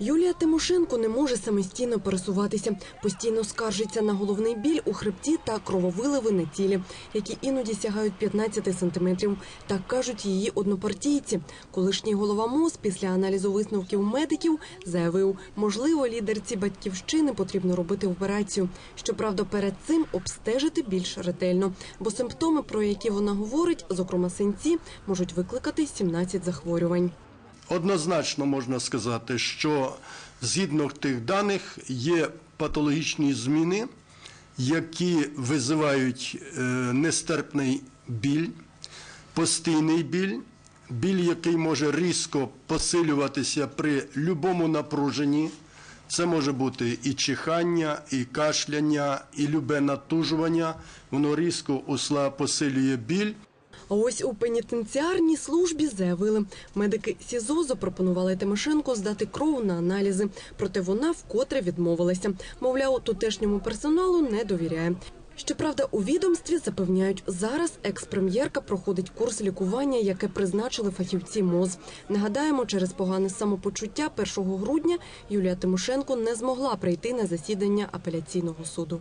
Юлія Тимошенко не може самостійно пересуватися. Постійно скаржиться на головний біль у хребті та крововиливи на тілі, які іноді сягають 15 сантиметрів. Так кажуть її однопартійці. Колишній голова МОЗ після аналізу висновків медиків заявив, можливо, лідерці батьківщини потрібно робити операцію. Щоправда, перед цим обстежити більш ретельно, бо симптоми, про які вона говорить, зокрема синці, можуть викликати 17 захворювань. Однозначно можна сказати, що згідно тих даних є патологічні зміни, які визивають е, нестерпний біль, постійний біль, біль, який може різко посилюватися при будь-якому напруженні. Це може бути і чихання, і кашляння, і любе натужування. Воно різко усла посилює біль. А ось у пенітенціарній службі заявили, медики СІЗО запропонували Тимошенко здати кров на аналізи, проте вона вкотре відмовилася. Мовляв, тутешньому персоналу не довіряє. Щоправда, у відомстві запевняють, зараз екс-прем'єрка проходить курс лікування, яке призначили фахівці МОЗ. Нагадаємо, через погане самопочуття 1 грудня Юлія Тимошенко не змогла прийти на засідання апеляційного суду.